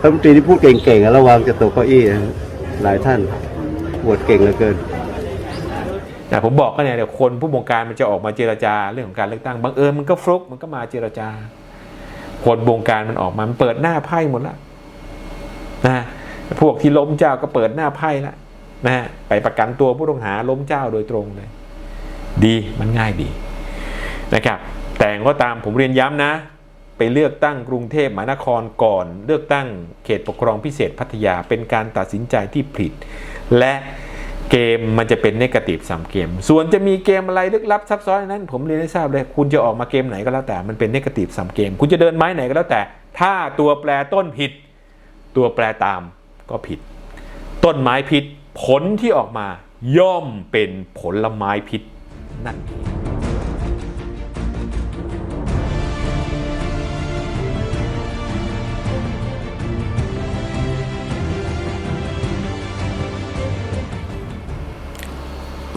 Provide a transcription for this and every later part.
รัฐมนตรีที่พูดเก่งๆอะระวังจะตกเก้าอี้นะหลายท่านปวดเก่งเหลือเกินนะผมบอกก็เนี่ยเดี๋ยวคนผู้บงการมันจะออกมาเจรจาเรื่องของการเลือกตั้งบังเอิญมันก็ฟลุกมันก็มาเจรจา คนบงการมันออกมามันเปิดหน้าไพ่หมดละนะพวกที่ล้มเจ้าก็เปิดหน้าไพ่ละนะไปประกันตัวผู้ต้องหาล้มเจ้าโดยตรงเลย ดีมันง่ายดีนะครับ แต่อย่างก็ตามผมเรียนย้ำนะ ไปเลือกตั้งกรุงเทพมหานครก่อน เลือกตั้งเขตปกครองพิเศษพัทยาเป็นการตัดสินใจที่ผิด และเกมมันจะเป็นเนกาทีฟสามเกม ส่วนจะมีเกมอะไรลึกลับซับซ้อนนั้น ผมเรียนให้ทราบเลย คุณจะออกมาเกมไหนก็แล้วแต่ มันเป็นเนกาทีฟสามเกม คุณจะเดินไม้ไหนก็แล้วแต่ ถ้าตัวแปรต้นผิด ตัวแปรตามก็ผิด ต้นไม้พิษผลที่ออกมาย่อมเป็นผลไม้พิษนั่นเอง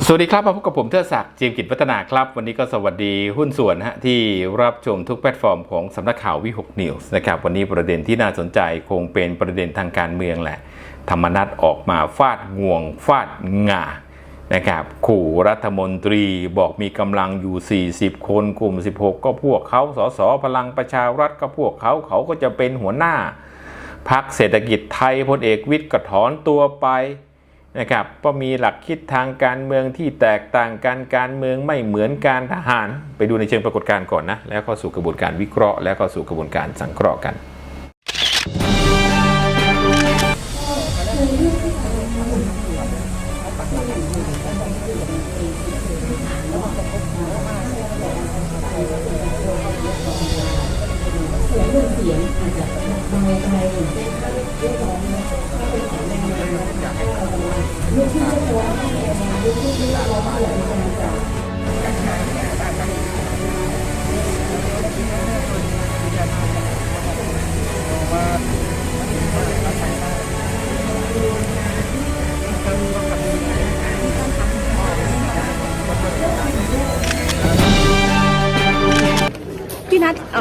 สวัสดีครับมาพบกับผมเทิดศักดิ์เจียมกิจวัฒนาครับ วันนี้ก็สวัสดีหุ้นส่วนฮะที่รับชมทุกแพลตฟอร์มของสำนักข่าววิหกนิวส์นะครับวันนี้ประเด็นที่น่าสนใจคงเป็นประเด็นทางการเมืองแหละ ธรรมนัตออกมาฟาดงวง ฟาดงานะครับขู่รัฐมนตรีบอกมีกำลังอยู่ 40 คนกลุ่ม 16 ก็พวกเขาสสพลังประชารัฐก็พวกเขาเขาก็จะเป็นหัวหน้าพักเศรษฐกิจไทยพลเอกวิทย์ก็ถอนตัวไป นะครับก็มีหลักคิดทางการเมืองที่แตกต่างกันการเมืองไม่เหมือนการทหาร ไปดูในเชิงปรากฏการณ์ก่อนนะ แล้วก็สู่กระบวนการวิเคราะห์ แล้วก็สู่กระบวนการสังเคราะห์กันพี่นัทเอ่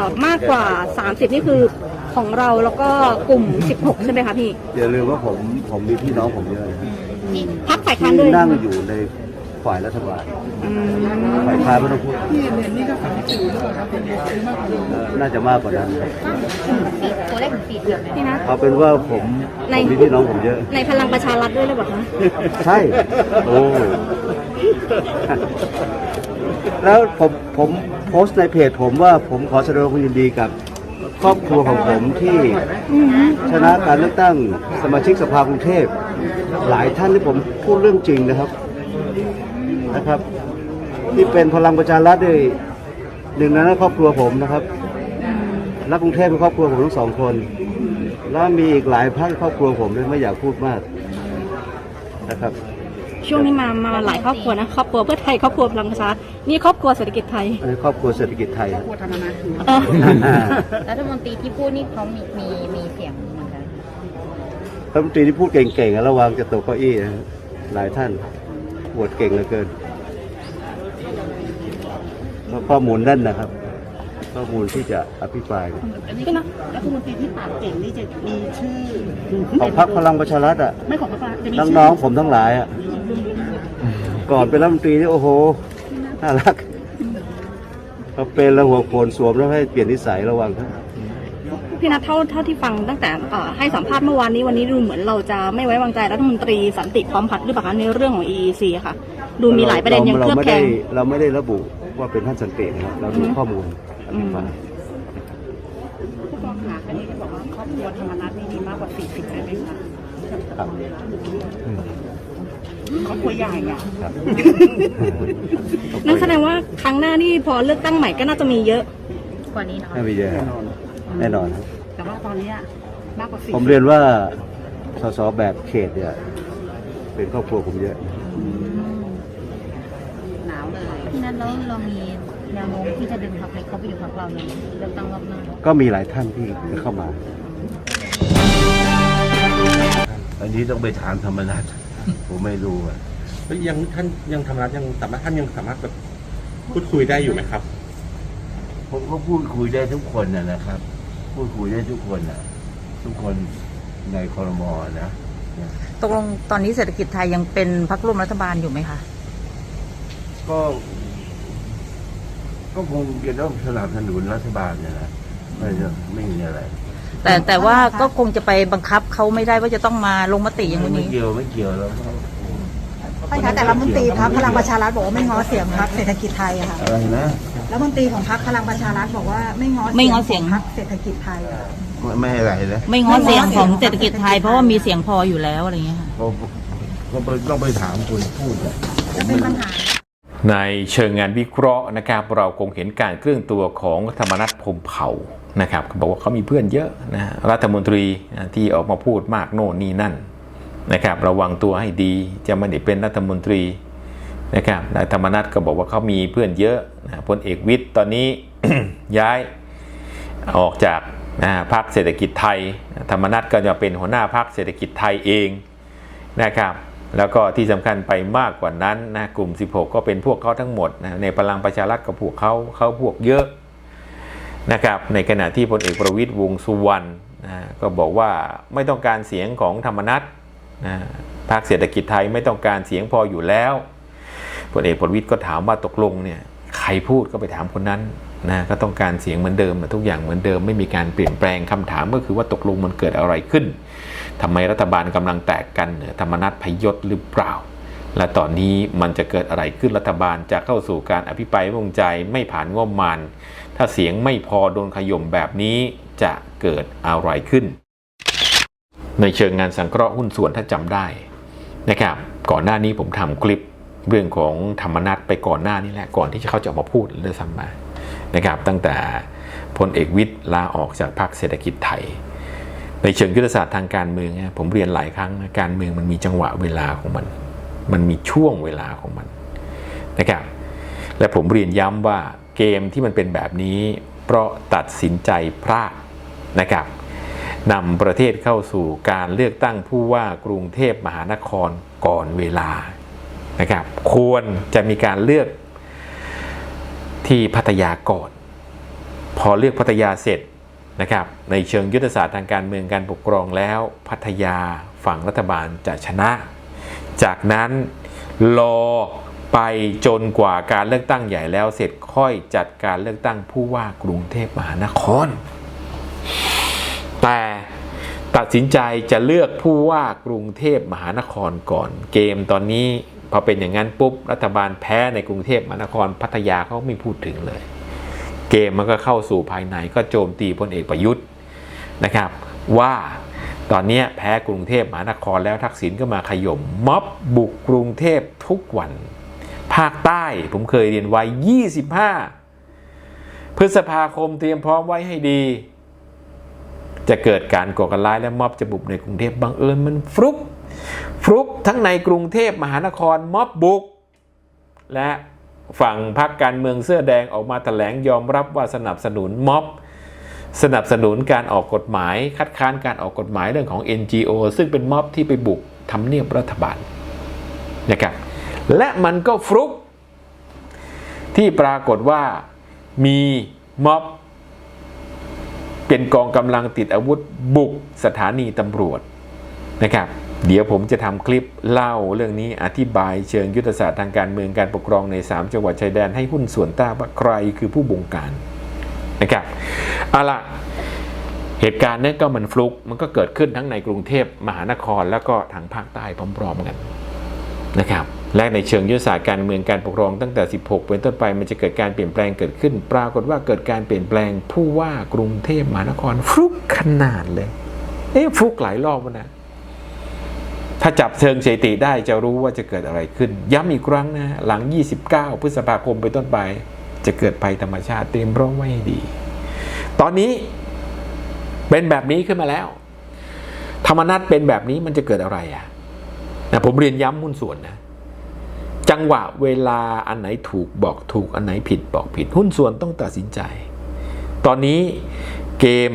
อมากกว่า 30 นี่คือ ของเราแล้วก็กลุ่ม 16 ใช่ไหมคะพี่ อย่าลืมว่าผมผมมีพี่น้องผมเยอะนะพักฝ่ายค้านด้วยที่นั่งอยู่ในฝ่ายรัฐบาลอืมฝ่ายค้านไม่ต้องพูดเอ่อน่าจะมากกว่านั้นตัวเลขถึงสี่เดือนเลยพี่นัทเอาเป็นว่าผมผมมีพี่น้องผมเยอะ ในพลังประชารัฐด้วยหรือเปล่าคะใช่ โอ้ แล้วผมผมโพสต์ในเพจผมว่าผมขอแสดงความยินดีกับ ครอบครัวของผมที่ชนะการเลือกตั้งสมาชิกสภากรุงเทพ หลายท่านที่ผมพูดเรื่องจริงนะครับนะครับ ที่เป็นพลังประชารัฐด้วยหนึ่งในนั้นครอบครัวผมนะครับรักกรุงเทพเป็นครอบครัวผมทั้งสองคน แล้วมีอีกหลายพันครอบครัวผมด้วยไม่อยากพูดมากนะครับ ช่วงนี้มามาหลายครอบครัวนะครอบครัวเพื่อไทยครอบครัวพลังประชารัฐ นี่ครอบครัวเศรษฐกิจไทย อันนี้ครอบครัวเศรษฐกิจไทยเออรัฐมนตรีที่พูดนี่เขามีมีมีเสียงเหมือนกัน รัฐมนตรีที่พูดเก่งๆอะระวังจะตกเก้าอี้นะหลายท่านปวดเก่งเหลือเกินแล้วข้อมูลนั่นนะครับ ข้อมูลที่จะอภิปรายพี่นัทรัฐมนตรีที่ปากเก่งนี่จะมีชื่อของพรรคพลังประชารัฐอะ ไม่ของพรรคจะมีชื่น้องๆผมทั้งหลายอะ ก่อนเป็นรัฐมนตรีนี่โอ้โห น่ารักพอเป็นแล้วหัวโขนสวมแล้วให้เปลี่ยนนิสัยระวังครับพี่นัทเท่าเท่าที่ฟังตั้งแต่เอ่อให้สัมภาษณ์เมื่อวานนี้วันนี้ดูเหมือนเราจะไม่ไว้วางใจรัฐมนตรีสันติพร้อมพัฒน์หรือเปล่าคะในเรื่องของ EEC อะค่ะ ดูมีหลายประเด็นยังเคลือบไม่แคลได้งเราไม่ได้ระบุว่าเป็นท่านสันตินะครับเราดูข้อมูลอภิปรายผู้กองหาอันนี้จะบอกว่าครอบครัวธรรมนัฐนี่มีมากกว่า40ได้ไหมคะ ครับ ครอบครัวใหญ่อะครับ นั่นแสดงว่าครั้งหน้านี่พอเลือกตั้งใหม่ก็น่าจะมีเยอะ กว่านี้เนาะ ไม่มีเยอะครับแน่นอนครับแต่ว่าตอนเนี้ยมากกว่า40ผมเรียนว่าสสแบบเขตเนี่ยเป็นครอบครัวผมเยอะ หนาวเลยพี่นัทแล้วเรามีแนวโน้มที่จะดึงพรรคเล็กเข้าไปอยู่พรรคเราในเลือกตั้งรอบหน้าก็มีหลายท่านที่จะเข้ามา อันนี้ต้องไปถามธรรมนัฐ ผมไม่รู้อะแล้วยังท่านยังธรรมนัฐยังสามารถท่านยังสามารถแบบพูดคุยได้อยู่ไหมครับ ผมก็พูดคุยได้ทุกคนนะนะครับ พูดคุยได้ทุกคนนะทุกคนในคอรมอนะตกลงตอนนี้เศรษฐกิจไทยยังเป็นพรรคร่วมรัฐบาลอยู่ไหมคะ ก็ ก็คงจะต้องสนับสนุนรัฐบาลเนี่ยนะไม่จะไม่มีอะไร แต่แต่ว่าก็คงจะไปบังคับเขาไม่ได้ว่าจะต้องมาลงมติอย่างวันไม่นี้ เกี่ยวไม่เกี่ยวแล้วก็ท่านคะแต่รัฐมนตรีพักพลังประชารัฐบอกว่าไม่ง้อเสียงพักเศรษฐกิจไทยอะค่ะอะไรนะรัฐมนตรีของพักพลังประชารัฐบอกว่าไม่ง้อไม่ง้อเสียง พักเศรษฐกิจไทยอะ ไม่ไม่อะไรนะไม่ง้อเสียงของเศรษฐกิจไทยเพราะว่ามีเสียงพออยู่แล้วอะไรอย่างเงี้ยค่ะ ก็ก็ไปต้องไปถามคนพูดอะผมไม่รู้ในเชิงงานวิเคราะห์นะครับเราคงเห็นการเคลื่อนตัวของธรรมนัฐพรหมเผ่า นะครับเขาบอกว่าเขามีเพื่อนเยอะนะรัฐมนตรีที่ออกมาพูดมากโน่นนี่นั่นนะครับระวังตัวให้ดีจะไม่ได้เป็นรัฐมนตรีนะครับนายธรรมนัฐก็บอกว่าเขามีเพื่อนเยอะนะพลเอกวิทย์ตอนนี้ย้ายออกจากนะพรรคเศรษฐกิจไทย ธรรมนัฐก็จะเป็นหัวหน้าพรรคเศรษฐกิจไทยเองนะครับแล้วก็ที่สำคัญไปมากกว่านั้นนะกลุ่ม 16 ก็เป็นพวกเขาทั้งหมดนะในพลังประชารัฐกับพวกเขาเขาพวกเยอะ นะครับในขณะที่พลเอกประวิตยวงสุวรรณนะก็บอกว่าไม่ต้องการเสียงของธรรมนัฐนะพรรคเศรษฐกิจไทยไม่ต้องการเสียงพออยู่แล้วพลเอกประวิตยก็ถามว่าตกลงเนี่ยใครพูดก็ไปถามคนนั้นนะก็ต้องการเสียงเหมือนเดิมทุกอย่างเหมือนเดิมไม่มีการเปลี่ยนแปลงคำถามก็คือว่าตกลงมันเกิดอะไรขึ้นทำไมรัฐบาลกำลังแตกกันหนือธรรมนัตพยศหรือเปล่า และตอนนี้มันจะเกิดอะไรขึ้นรัฐบาลจะเข้าสู่การอภิปรายไม่วงใจไม่ผ่านงบมาณถ้าเสียงไม่พอโดนขย่มแบบนี้จะเกิดอะไรขึ้น ในเชิงงานสังเคราะห์หุ้นส่วนถ้าจำได้นะครับ ก่อนหน้านี้ผมทำคลิปเรื่องของธรรมนัตไปก่อนหน้านี้แหละก่อนที่เขาจะออกมาพูดเรื่องซ้ำมานะครับ ตั้งแต่พลเอกวิทย์ลาออกจากพรรคเศรษฐกิจไทย ในเชิงยุทธศาสตร์ทางการเมืองผมเรียนหลายครั้งการเมืองมันมีจังหวะเวลาของมัน มันมีช่วงเวลาของมันนะครับและผมเรียนย้ำว่าเกมที่มันเป็นแบบนี้ เพราะตัดสินใจพลาดนะครับนำประเทศเข้าสู่การเลือกตั้งผู้ว่ากรุงเทพมหานครก่อนเวลานะครับควรจะมีการเลือกที่พัทยาก่อน พอเลือกพัทยาเสร็จนะครับในเชิงยุทธศาสตร์ทางการเมืองการปกครองแล้วพัทยาฝั่งรัฐบาลจะชนะ จากนั้นรอไปจนกว่าการเลือกตั้งใหญ่แล้วเสร็จค่อยจัดการเลือกตั้งผู้ว่ากรุงเทพมหานคร แต่ตัดสินใจจะเลือกผู้ว่ากรุงเทพมหานครก่อน เกมตอนนี้พอเป็นอย่างนั้นปุ๊บรัฐบาลแพ้ในกรุงเทพมหานครพัทยาเขาไม่พูดถึงเลย เกมมันก็เข้าสู่ภายในก็โจมตีพลเอกประยุทธ์นะครับ ว่า ตอนนี้แพ้กรุงเทพมหานครแล้วทักษิณก็มาขย่มม็อบบุกกรุงเทพทุกวัน ภาคใต้ผมเคยเรียนไว้ 25 พฤษภาคมเตรียมพร้อมไว้ให้ดี จะเกิดการก่อการร้ายและม็อบจะบุกในกรุงเทพบังเอิญมันฟลุก ฟลุกทั้งในกรุงเทพมหานครม็อบบุก และฝั่งพรรคการเมืองเสื้อแดงออกมาแถลงยอมรับว่าสนับสนุนม็อบ สนับสนุนการออกกฎหมาย คัดค้านการออกกฎหมายเรื่องของ NGO ซึ่งเป็นม็อบที่ไปบุกทำเนียบรัฐบาลนะครับและมันก็ฟลุก ที่ปรากฏว่ามีม็อบเป็นกองกำลังติดอาวุธบุกสถานีตำรวจนะครับ เดี๋ยวผมจะทำคลิปเล่าเรื่องนี้อธิบายเชิงยุทธศาสตร์ทางการเมืองการปกครองใน 3 จังหวัดชายแดนให้หุ้นส่วนต้าว่าใครคือผู้บงการ นะครับเอาละเหตุการณ์นี้ก็มันฟลุกมันก็เกิดขึ้นทั้งในกรุงเทพมหานครแล้วก็ทางภาคใต้พร้อมๆกันนะครับและในเชิงยุทธศาสตร์การเมืองการปกครองตั้งแต่ 16 เป็นต้นไปมันจะเกิดการเปลี่ยนแปลงเกิดขึ้น ปรากฏว่าเกิดการเปลี่ยนแปลงผู้ว่ากรุงเทพมหานครฟลุกขนาดเลยเอ๊ะฟลุกหลายรอบแล้วนะถ้าจับเชิงสถิติได้จะรู้ว่าจะเกิดอะไรขึ้น ย้ำอีกครั้งนะหลัง 29 พฤษภาคมไปต้นไป จะเกิดภัยธรรมชาติเตรียมพร้อมไว้ให้ดี ตอนนี้เป็นแบบนี้ขึ้นมาแล้ว ธรรมนัตเป็นแบบนี้มันจะเกิดอะไรอะนะผมเรียนย้ำหุ้นส่วนนะ จังหวะเวลาอันไหนถูกบอกถูกอันไหนผิดบอกผิด หุ้นส่วนต้องตัดสินใจ ตอนนี้เกม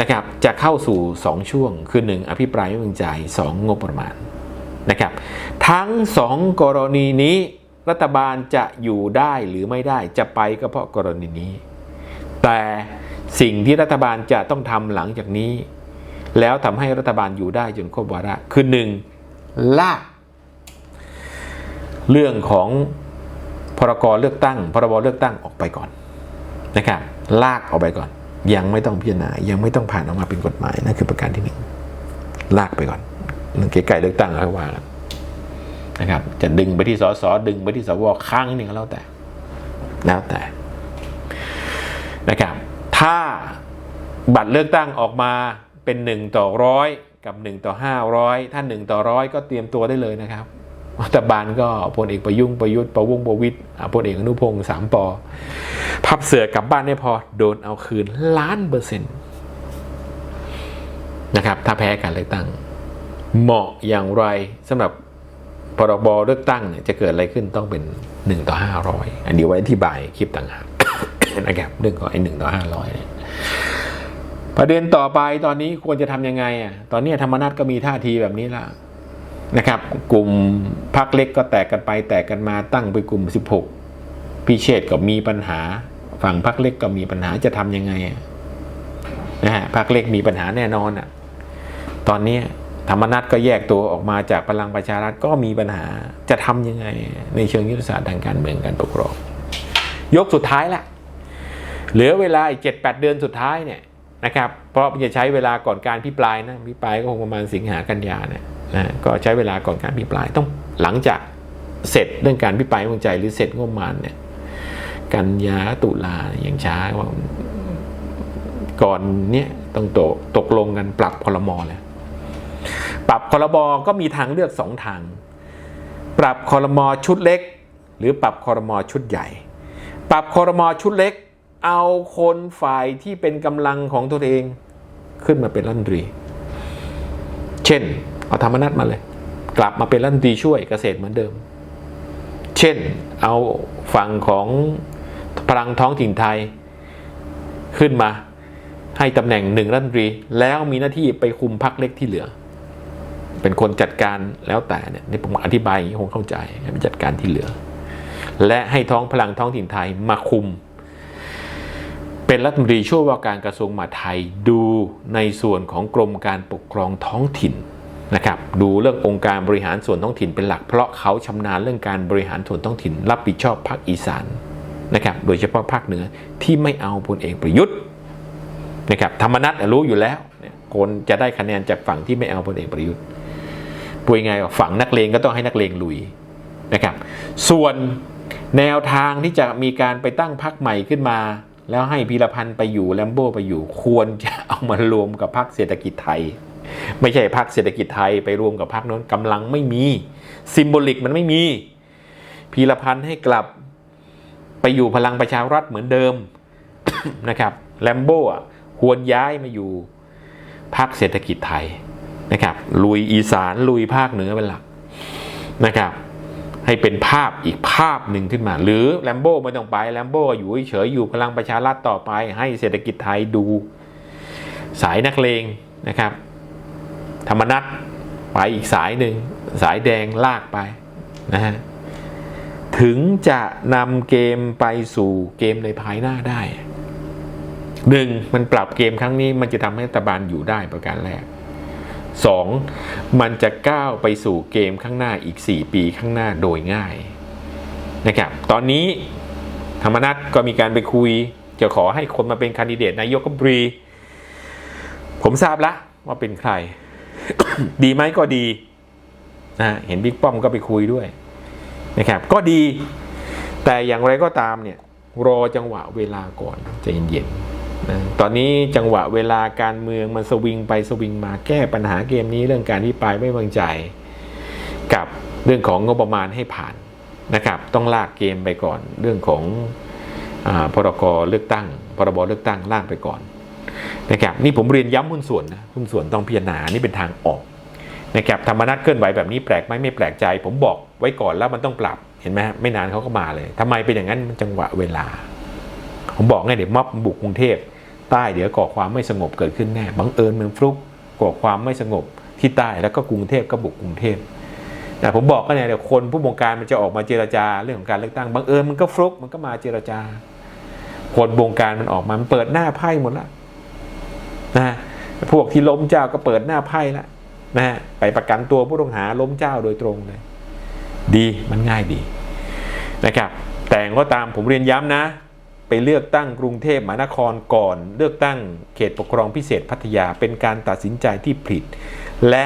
นะครับจะเข้าสู่ 2 ช่วง คือ 1 อภิปรายไม่วางใจ 2 งบประมาณนะครับ ทั้ง 2 กรณีนี้ รัฐบาลจะอยู่ได้หรือไม่ได้จะไปก็เพราะกรณีนี้ แต่สิ่งที่รัฐบาลจะต้องทำหลังจากนี้ แล้วทำให้รัฐบาลอยู่ได้จนครบวาระคือหนึ่งลากเรื่องของพรกเลือกตั้ง พรบเลือกตั้งออกไปก่อนนะครับลากออกไปก่อน ยังไม่ต้องพิจารณายังไม่ต้องผ่านออกมาเป็นกฎหมายนั่นคือประการที่หนึ่งลากไปก่อนเรื่องเก๋ไก่เลือกตั้งแล้วว่ากัน นะครับ จะดึงไปที่สสดึงไปที่สวข้างหนึ่งก็แล้วแต่ แล้วแต่นะครับ ถ้าบัตรเลือกตั้งออกมาเป็นหนึ่งต่อร้อยกับหนึ่งต่อห้าร้อยถ้าหนึ่งต่อร้อยก็เตรียมตัวได้เลยนะครับรัฐบาลก็พลเอกประยุงประยุทธ์ประวงประวิตยอ่าพลเอกอนุพงศ์สามปอพับเสือกลับบ้านได้พอโดนเอาคืนล้านเปอร์เซ็นต์นะครับ ถ้าแพ้การเลือกตั้ง เหมาะอย่างไรสำหรับ พรบเลือกตั้งเนี่ยจะเกิดอะไรขึ้นต้องเป็น 1 ต่อ 500 อันนี้ไว้อธิบายคลิปต่างหากนะครับเรื่องของไอ้หนึ่งต่อ500เนี่ยประเด็นต่อไปตอนนี้ควรจะทำยังไงอะตอนนี้ธรรมนัตก็มีท่าทีแบบนี้ละนะครับ กลุ่มพักเล็กก็แตกกันไป แตกกันมาตั้งไปกลุ่ม 16 พิเชษก็มีปัญหา ฝั่งพักเล็กก็มีปัญหาจะทำยังไงนะฮะพักเล็กมีปัญหาแน่นอนอะ ตอนนี้ ธรรมนัตก็แยกตัวออกมาจากพลังประชารัฐก็มีปัญหาจะทำยังไงในเชิงยุทธศาสตร์ทางการเมืองการปกครองยกสุดท้ายละเหลือเวลาอีกเจ็ดแปดเดือนสุดท้ายเนี่ยนะครับเพราะจะใช้เวลาก่อนการพิปรายนะพิปรายก็คงประมาณสิงหากันยาเนี่ยนะก็ใช้เวลาก่อนการพิปรายต้องหลังจากเสร็จเรื่องการพิปรายไม่วางใจหรือเสร็จงบประมาณเนี่ยกันยาตุลาอย่างช้าว่าก่อนเนี่ยต้องตกตกลงกันปรับพลมเลย ปรับคอรมอก็มีทางเลือกสองทาง ปรับคอรมอชุดเล็ก หรือปรับคอรมอชุดใหญ่ ปรับคอรมอชุดเล็ก เอาคนฝ่ายที่เป็นกำลังของตัวเองขึ้นมาเป็นรัฐมนตรี เช่น เอาธรรมนัตมาเลย กลับมาเป็นรัฐมนตรีช่วยเกษตรเหมือนเดิม เช่น เอาฝั่งของพลังท้องถิ่นไทยขึ้นมาให้ตำแหน่งหนึ่งรัฐมนตรี แล้วมีหน้าที่ไปคุมพักเล็กที่เหลือ เป็นคนจัดการแล้วแต่เนี่ยนี่ผมอธิบายอย่างนี้คงเข้าใจให้มันจัดการที่เหลือ และให้ท้องพลังท้องถิ่นไทยมาคุม เป็นรัฐมนตรีช่วยว่าการกระทรวงมหาดไทยดูในส่วนของกรมการปกครองท้องถิ่นนะครับดูเรื่ององค์การบริหารส่วนท้องถิ่นเป็นหลัก เพราะเขาชำนาญเรื่องการบริหารส่วนท้องถิ่น รับผิดชอบภาคอีสานนะครับโดยเฉพาะภาคเหนือที่ไม่เอาพลเอกประยุทธ์นะครับธรรมนัตรู้อยู่แล้วคนจะได้คะแนนจากฝั่งที่ไม่เอาพลเอกประยุทธ์ พูดง่ายๆว่าฝังนักเลงก็ต้องให้นักเลงลุยนะครับ ส่วนแนวทางที่จะมีการไปตั้งพรรคใหม่ขึ้นมา แล้วให้พีรพันธ์ไปอยู่แลมโบ้ไปอยู่ควรจะเอามารวมกับพรรคเศรษฐกิจไทย ไม่ใช่พรรคเศรษฐกิจไทยไปรวมกับพรรคนั้นกำลังไม่มีซิมโบลิกมันไม่มีพีรพันธ์ให้กลับไปอยู่พลังประชารัฐเหมือนเดิมนะครับแลมโบ้ควรย้ายมาอยู่พรรคเศรษฐกิจไทย นะครับลุยอีสานลุยภาคเหนือเป็นหลักนะครับให้เป็นภาพอีกภาพหนึ่งขึ้นมา หรือแลมโบ้ไม่ต้องไปแลมโบ้อยู่เฉยอยู่พลังประชารัฐต่อไป ให้เศรษฐกิจไทยดู สายนักเลงนะครับ ธรรมนัตไปอีกสายหนึ่ง สายแดงลากไปนะฮะถึงจะนำเกมไปสู่เกมในภายหน้าได้หนึ่งมันปรับเกมครั้งนี้มันจะทำให้รัฐบาลอยู่ได้ประการแรก สองมันจะก้าวไปสู่เกมข้างหน้าอีก 4 ปีข้างหน้าโดยง่ายนะครับตอนนี้ธรรมนัตก็มีการไปคุย จะขอให้คนมาเป็นคนดิเดตนายกรัฐมนตรี ผมทราบแล้วว่าเป็นใคร ดีไหมก็ดีนะเห็นบิ๊กป้อมก็ไปคุยด้วยนะครับก็ดีแต่อย่างไรก็ตามเนี่ยรอจังหวะเวลาก่อนใจเย็นๆ ตอนนี้จังหวะเวลาการเมืองมันสวิงไปสวิงมาแก้ปัญหาเกมนี้เรื่องการที่ปลายไม่วางใจ กับเรื่องของงบประมาณให้ผ่านนะครับ ต้องลากเกมไปก่อน เรื่องของอพรกเลือกตั้ง พรบเลือกตั้งลากไปก่อนนะครับนี่ผมเรียนย้ำหุ้นส่วนนะหุ้นส่วนต้องพิจารณานี่เป็นทางออกนะครับธรรมนัตเคลื่อนไหวแบบนี้แปลกไหมไม่แปลกใจ ผมบอกไว้ก่อนแล้วมันต้องปรับเห็นไหมฮะไม่นานเขาก็มาเลยทำไมเป็นอย่างนั้นมันจังหวะเวลา ผมบอกไงเดี๋ยวม็อบบุกกรุงเทพ ใต้เดี๋ยวก่อความไม่สงบเกิดขึ้นแน่บังเอิญเมืองฟลุกก่อความไม่สงบที่ใต้แล้วก็กรุงเทพก็บุกกรุงเทพแต่ผมบอกก็เนี่ยเดี๋ยวคนผู้บงการมันจะออกมาเจรจาเรื่องของการเลือกตั้งบังเอิญมันก็ฟลุกมันก็มาเจรจา คนบงการมันออกมามันเปิดหน้าไพ่หมดแล้วนะพวกที่ล้มเจ้าก็เปิดหน้าไพ่แล้วนะฮะไปประกันตัวผู้ต้องหาล้มเจ้าโดยตรงเลย ดีมันง่ายดีนะครับ แต่อย่างก็ตามผมเรียนย้ำนะ ไปเลือกตั้งกรุงเทพมหานครก่อน เลือกตั้งเขตปกครองพิเศษพัทยาเป็นการตัดสินใจที่ผิด และ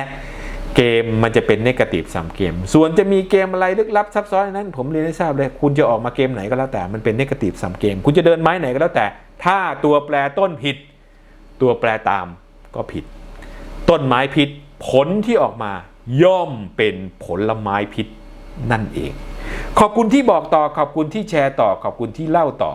เกมมันจะเป็นเนกาทีฟสามเกม ส่วนจะมีเกมอะไรลึกลับซับซ้อนนั้น ผมเรียนให้ทราบเลย คุณจะออกมาเกมไหนก็แล้วแต่ มันเป็นเนกาทีฟสามเกม คุณจะเดินไม้ไหนก็แล้วแต่ ถ้าตัวแปรต้นผิด ตัวแปรตามก็ผิด ต้นไม้พิษผลที่ออกมาย่อมเป็นผลไม้พิษนั่นเอง ขอบคุณที่บอกต่อ ขอบคุณที่แชร์ต่อ ขอบคุณที่เล่าต่อ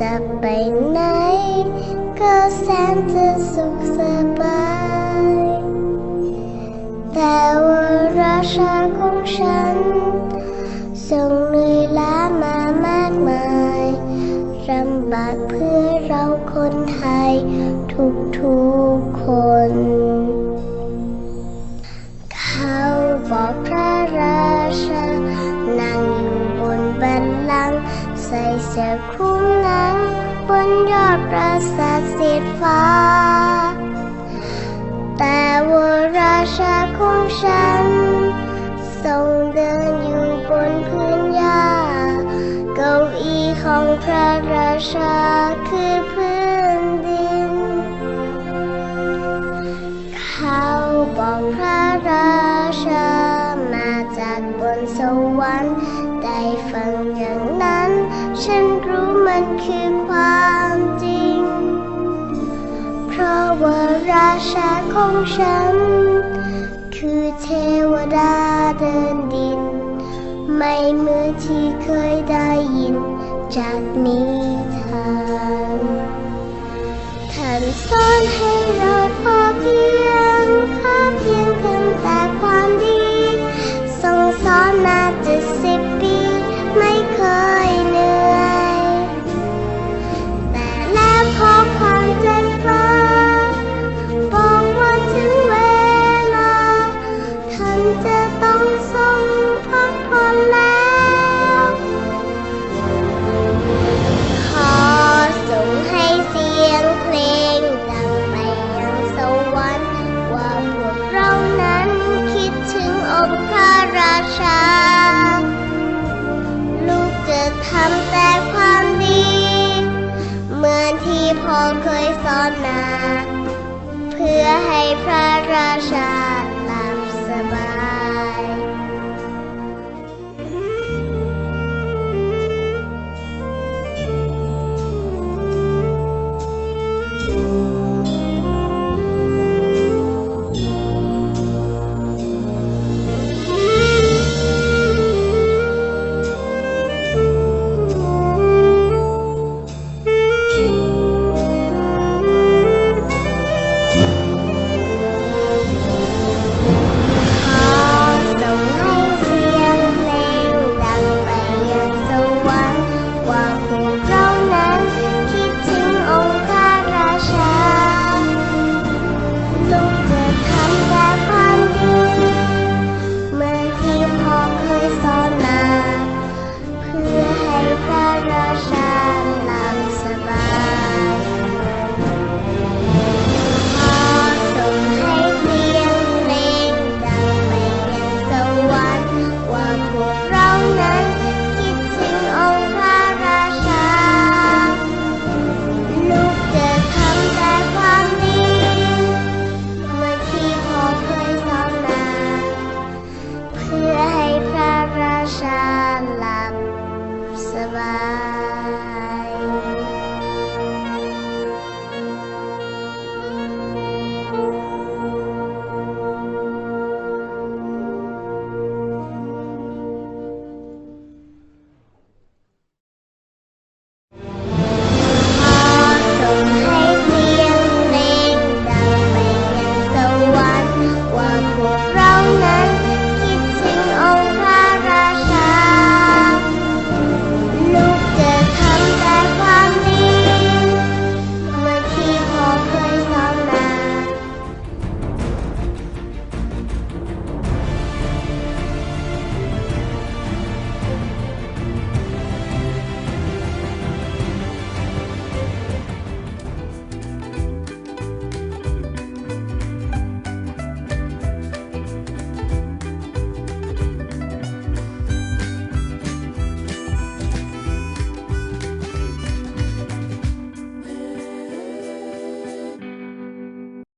จะไปไหน ก็แสนจะสุขสบาย แต่ว่าราชาของฉันทรงเหนื่อยล้ามามากมายลำบากเพื่อเราคนไทย ทุกทุกคน เขาบอกพระราชา นั่งอยู่บนบัลลังก์ใส่เสื้อ ฟ้า แต่ว่าราชาของฉัน ทรงเดินอยู่บนพื้นหญ้าเก้าอี้ของพระราชาคือพื้นดิน เขาบอกพระราชามาจากบนสวรรค์ได้ฟังอย่างนั้น ฉันรู้มันคือความ ชาของฉัน คือเทวดาเดินดิน ไม่เหมือนที่เคยได้ยิน จากนิทานท่านสอนให้ Russia.